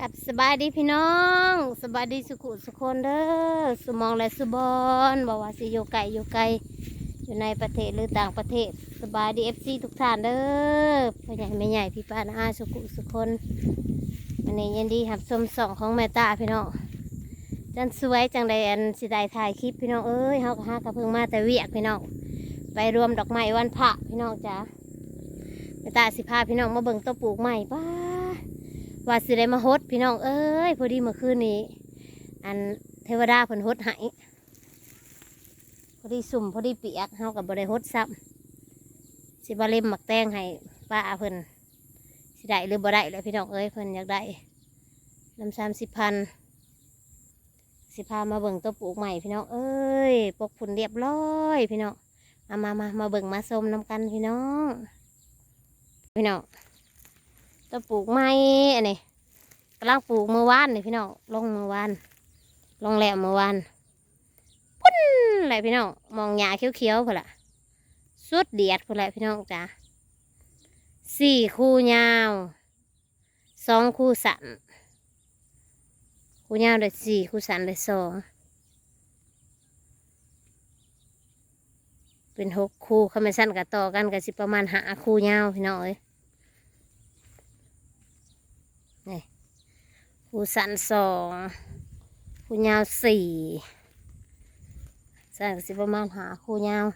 กับสบายดีพี่น้องสบายดีสุขุสุคนเด้อสุมองและสุบอนบอกว่าสิอยู่ไกลอยู่ไกลอยู่ในประเทศหรือต่างประเทศสบายดีเอฟซีทุกท่านเด้อพ่อใหญ่แม่ใหญ่พี่ป้าน้าอาสุขุสุคนวันนี้ยินดีหับชมสองของแม่ตาพี่น้องจันสวยจังใดอันสิได้ถ่ายคลิปพี่น้องเอ้ยเฮาก็หากระเพิ่งมาแต่เวียกพี่น้องไปรวมดอกไม้วันพระพี่น้องจ้าแม่ตาสิพาพี่น้องมาเบิ่งต้นปลูกใหม่ป้า ว่าสิได้มาฮดพี่น้องเอ้ยพอดีเมื่อคืนนี้ อันเทวดาเพิ่นฮดให้พอดีสุ่มพอดีเปียกเฮากับบริฮดซ้ำสิบาเล่มหมักแตงให้ป้าเพิ่นสิได้หรือบ่ได้เลยพี่น้องเอ้ยเพิ่นอยากได้ลำสามสิบพันสิพามาเบิ่งตัวปลูกใหม่พี่น้องเอ้ยปกผุนเรียบร้อยพี่น้องเอามามามาเบิ่งมาชมน้ำกันพี่น้องพี่น้อง ตัวปลูกไม้อันนี้กำลังปลูกเมื่อวานนี่พี่น้องลงเมื่อวานลงแหลมเมื่อวานปุ้นอะไรพี่น้องมองหญ้าเขียวๆพอละสุดเดียดพอละพี่น้องจ้าสี่คู่ยาวสองคู่สันคู่ยาวได้สี่คู่สันได้สองเป็นหกคู่ขาไม่สั้นกับต่อกันก็สิประมาณหาคู่ยาวพี่น้องเอ้ย คูสันสองคูยาวสี่สันก็สิประมาณหาคูยาว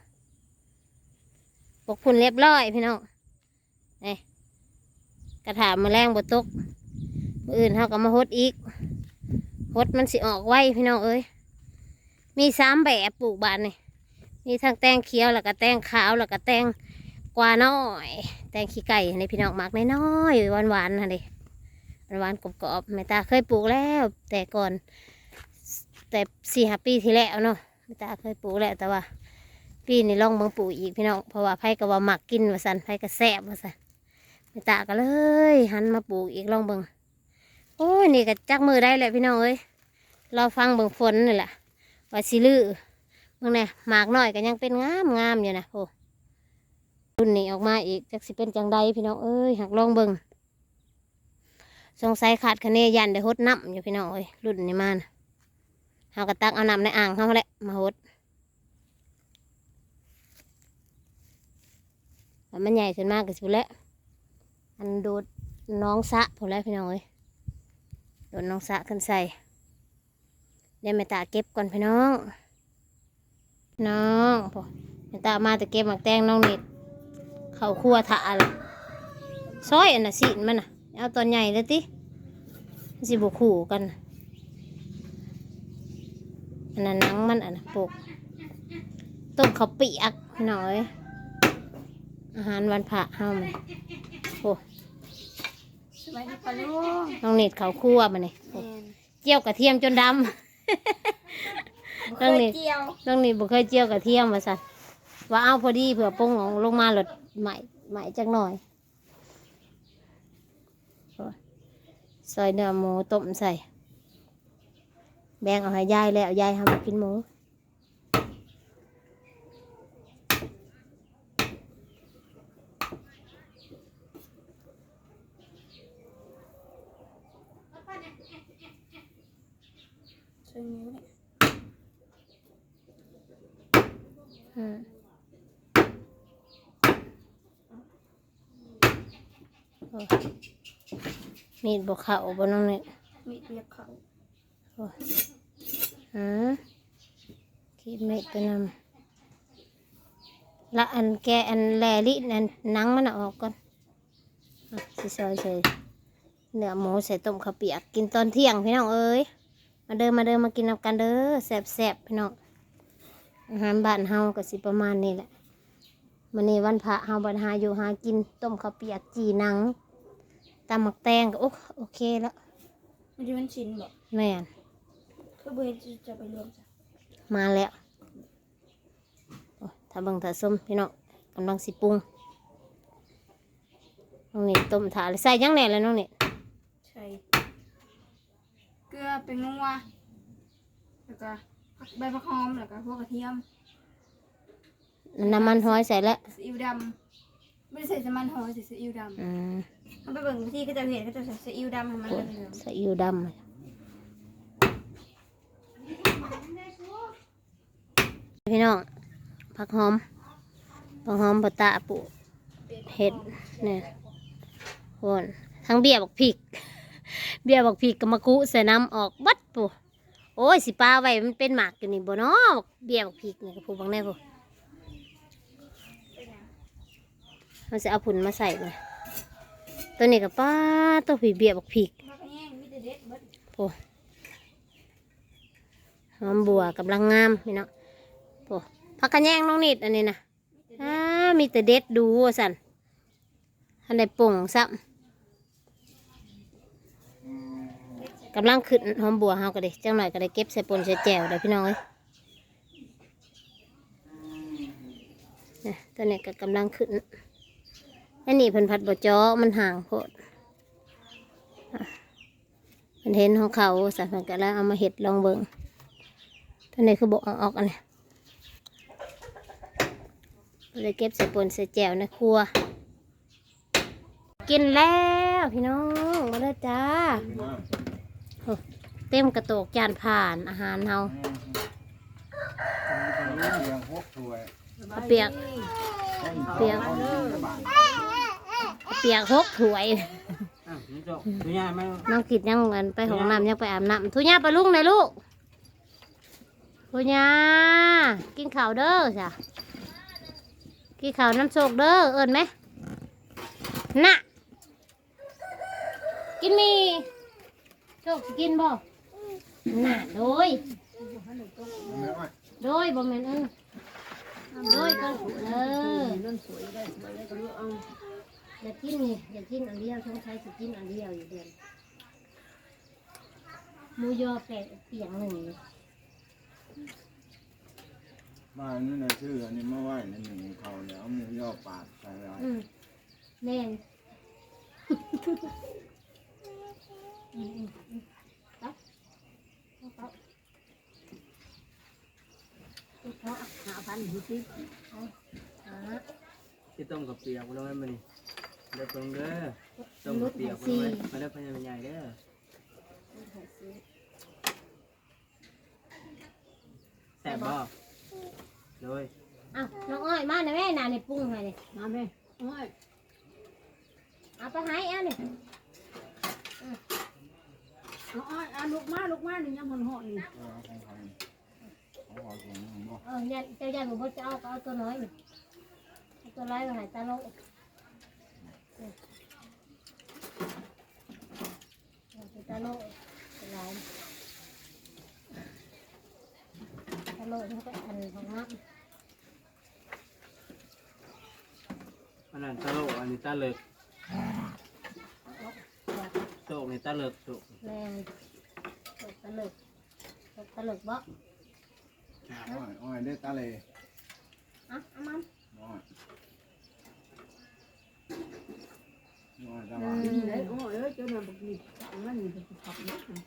ปกพุ่นเรียบร้อยพี่น้องนี่กระถามมาแรงบตกมืออื่นเขาก็มาฮดอีกฮดมันสิออกไวพี่น้องเอ้ยมีสามแบบปลูกบานนี่มีทั้งแตงเขียวแล้วก็แตงขาวแล้วก็แตงกวาน้อย แตงขี้ไก่ในพี่น้องมักน้อยๆหวานๆนะเด็ หวานกรอบๆแม่ตาเคยปลูกแล้ว แต่ก่อน แต่สี่ห้าปีที่แล้วเนาะแม่ตาเคยปลูกแล้วแต่ว่า ปีนี้ลองเบิ่งปลูกอีกพี่น้องเพราะว่าไผก็ว่าหมักกินว่าสันไผก็แซ่บว่าสันแม่ตาก็เลย หันมาปลูกอีกลองเบิงโอ้ยนี่ก็จักมือได้แหละพี่น้องเอ้ยรอฟังเบิงฝนนี่แหละว่าสิลือเบิ่งเนี่ยหมากหน้อยก็ยังเป็นงามงามอยู่นะโอ้รุ่นนี้ออกมาอีกจักสิเป็นจังใดพี่น้องเอ้ยหักลองเบิง สงสัยขาดคะเนยันได้หดน้ำอยู่พี่น้องเอ้ยรุ่นนี้มานะเฮากระตักเอาน้ำในอ่างเขาแหละมาหดมันใหญ่ขึ้นมากก็สิแล้วอันโดดน้องสะผมแล้วพี่น้องเอ้ยโดดน้องสะขึ้นใส่เดี๋ยวแม่ตาเก็บก่อนพี่น้อง น้องพอแม่ตามาแต่เก็บหมักแตงน้องนิดเข้าครัวถาเลยซอยอันน่ะสินมันน่ะ เอาตอนใหญ่เลยติมันสิบขู่กันอันนั้นหนังมันอันนั้นปลูกต้มข้าวเปียกหน่อย อาหารวันพระเฮามันโอ้สวัสดีปะลุงน้องเน็ตเขาวคั่วมาเนี่ยแม่นเจียวกระเทียมจนดบ่เรื่องนี้เคยเจียวำน้องเน็ตบ่เคยเจียวกระเทียมมาสันว่าเอาพอดีเผื่อปรุงของลงมาหลดใหม่ใหม่จักหน่อยโอ้ย ซอยเนื้อหมูต้มใส่ แบ่งเอาให้ยายแล้วยายทำมากินหมูช่วยนิ้วเนี่ยอื มโอ้ยมีดบกเขาบนน้องเน็ตมีดเรียกเขาอืมคิดไม่ไปนำละอันแกอันแลลิอันหนังมันน่ะออกก่อนอะสิซอยเฉยเนื้อหมูใส่ต้มข้าวเปียกกินตอนเที่ยงพี่น้องเอ้ยมาเดินมาเดินมากินนำกันเด้อแซ่บๆพี่น้องอาหารบ้านเฮาก็สิประมาณนี้แหละมันนี้วันพระเฮาบันหาอยู่หากินต้มข้าวเปียกจีหนัง ตำหมักแตงก็โอโอเคแล้วมันจะเป็นชิ้นบ่แม่นคือเบอร์จะไปรวมจ้ะมาแล้วโอ้ยถ้าเบิ่งถ้าส้มพี่น้องกำลังสิปรุงน้องนี่ต้มถาเลยใส่ยังแหน่แล้วน้องนี่ใช่เกลือเป็นนัวแล้วก็ผักใบมะขามแล้วก็พวกกระเทียมน้ำมันหอยใส่แล้วซีอิ๊วดำไม่ได้ใส่น้ำมันหอยใส่ซีอิ๊วดอืม เอาไปเบิ่งที่ก็จะเห็นก็จะใส่ซีอิ๊วดำให้มันโอ้ยเหลืองใส่อิวดำเลยพี่น้องผักหอมผักหอมปะตะปุเห็ดเนี่ยโคนทั้งเบี้ยบักพริก เบี้ยบักพริกกับมะกุใส่น้ำออกบัดปุโอ้ยสิปลาไว้มันเป็นหมากอยู่นี่บ่เนาะเบี้ยบักพริกนี่กับผู้บางแน่ปุมันจะเอาผุนมาใส่เลย ตัวนี้กับป้าตัวผีเบียบักพริกๆมันก็แห้งมีแต่เด็ดเบิดโอ้หอมบัวกำลังงามพี่น้องโอ้พักกระแยงน้องนิดอันนี้นะอ่ามีแต่เด็ดดูสันทันได้ป่งซ้ำกำลังขึ้นหอมบัวเฮาก็ได้จังหน่อยก็ได้เก็บใส่ปนใส่แจวได้พี่น้องเอ้ยนะตอนนี้ก็กำลังขึ้น อันนี้เพิ่นผัดบะจ้อมันห่างโพดมันเห็นของเขาสัตว์มันก็แล้วเอามาเห็ดลองเบิงตอนนี้คือบอกเอาออกอันนี้เลยเก็บใส่ปนใส่แจวในครัว กินแล้วพี่น้องมาแล้วจ้าโอ้เต็มกระโตกจานผ่านอาหารเฮาเลี้ยงหกถ้วยเอาเปียกเปียก เปียกหกถ้วย อ้าวนี่เจ้าตัวยายไหมน้องกิดยังเงินไปห้องน้ำยังไปอาบน้ำทุญ่าไปลุงเลยลูกทุญ่ากินข้าวเด้อจ้ะกินข้าวน้ำโชกเด้อเอิญไหมน่ะกินมีโชคสิกินบ่น่ะโดยไม่ไหวโดยบ่แม่นเอิ้นโดยก็เออ อยากกินนี่อยากกินอันเดียวสงสัยสิกินอันเดียวอยู่เดือนหมูยอแปดเปียงหนึ่งเลยบ้านนี่นะชื่ออันนี้มาไหวในหนึ่งเขาเนี่ยเอาหมูย่อปาดใส่ไว้อืมแม่นอืมอืมอืมเอาเอาเอาเอาหาพันดูสิเอาหา ที่ต้มกับเปียกบ่ลงให้มันนี่ เด้อเพิ่งเด้อต้มกับเปียกบ่ลงให้มาเด้อพญาใหญ่เด้อแซ่บบ่โดยอ้าวน้องอ้อยมาหน่อยแม่น่ะในปรุงให้นี่มาแม่โอ้ยเอาไปให้เอานี่เอาอ้อยเอาลูกมาลูกมานี่ยังหอนหอนนี่เออเนี่ยันเจ้ายันผมจะเอาก็เอาตัวน้อยนี่เอาตัวไรมาให้ตาโลก ตาโลกตัวไรตาโลกเขาก็อันของน้อันนั้นตะโลกอันนี้ตะเลิกโตกนี่ตะเลิกโตกำแรงตะเลิกตะเลิกบ่อ้อยอ้อยได้ตาเลยอะเอามันอ้อย อ้อยตาอืหวานมนี่เลยโอ้ยเอ้ยเจ้าน่ะบอกนี่เอามันนี่จะขับรถนะ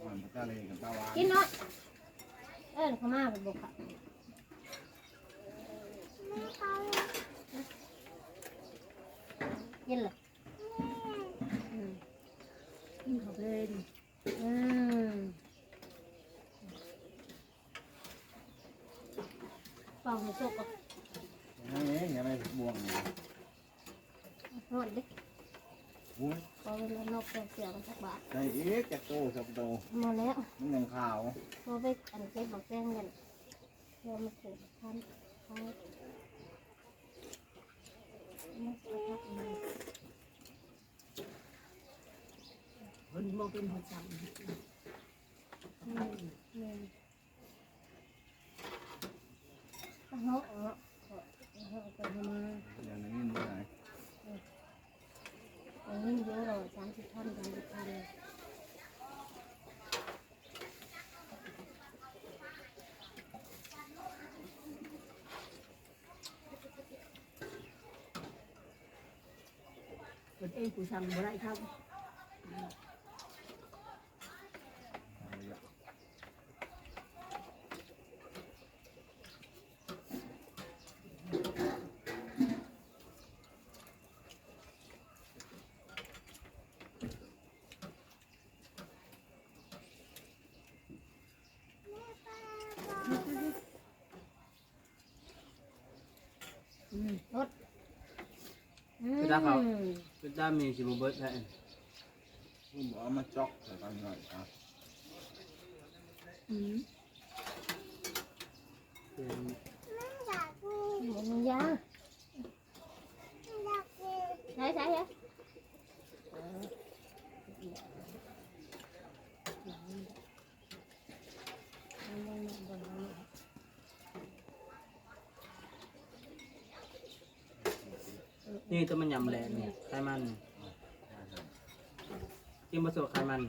อ้อยตาเลยกับตาหวานกินเนาะเออเขามาเป็นบุกค่ะกินเลยอืมกินเขาเลยอืมฟังให้จบก่อนยังไงยังไงบ่วงนี่ นวดดิอุ้ยพอเวลานกเสียวมันสักบาทใส่อีกจะโตสับโตมาแล้วมันยังขาวพอไปอันเก็บบอกแจ้งเงินเพื่อมาถูกท่านเขามาสักพักหนึ่งคนบอกเป็นหัวใจ เองกูสั่งบ่ได้ครับคือถ้าเขา เป็นตามีสิบเบิร์ดได้คุณบอกเอามาจอกใส่กันหน่อยครับอืมเป็นมันยางใช่ใช่ใช่ นี่ตัวมันยำแหลกนี่ยไขมันกินผสมไขมัน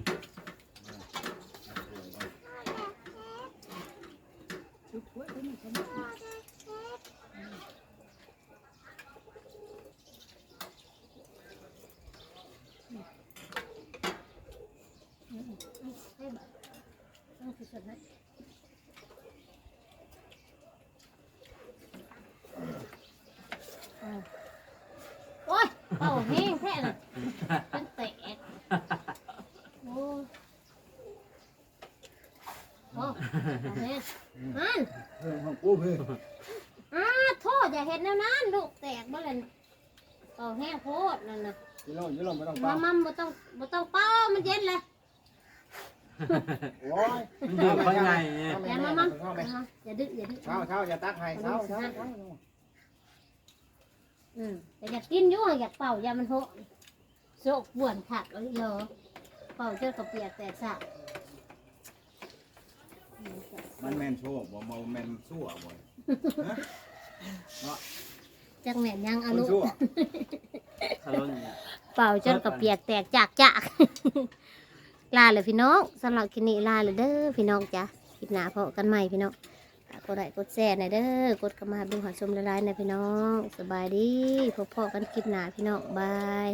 ชุบถ้วยไปนี่ฉัน ต้องสุดๆนะโอ้ย เป่าแห้งแท้น่ะเป็นแตกโอ้ยโอ้เอาแห้งอันเพิ่มของกูพี่อ้าโทษอย่าเห็นแนวนั้นลูกแตกบ่เลยเป่าแห้งโพดนั่นน่ะกินเหล้ากินเหล้าไม่ต้องมาเป่ามัมบ่ต้องบ่ต้องเป่ามันเย็นเลยโอ้ยมันอยู่ข้างในเนี่ยอย่ามามัมอย่าดึกอย่าดึกเช้าเช้าอย่าตักให้เช้าเช้า อืมแต่อยากกินอยู่อยากเป่าอย่ามันโหโซกบ่วนขัดเอาเยอะเป่าเจ้ากระเปียกแตกสะมันแม่นโชคบ่มาแม่นสั่วบ่จักแม่นยังเอาคนลูกชั่วคารนเป่าจนกระเปียกแตกจากจาก ลาเลยพี่น้องสำหรับคลิปนี้ลาเลยเด้อพี่น้องจ้ะคลิปหน้าพบกันใหม่พี่น้อง ฝากกดไลค์กดแชร์หน่อยเด้อกดกระมาดูหาชมละลายหน่อยพี่น้อง สบายดีพบพอกันคลิปหน้าพี่น้องบาย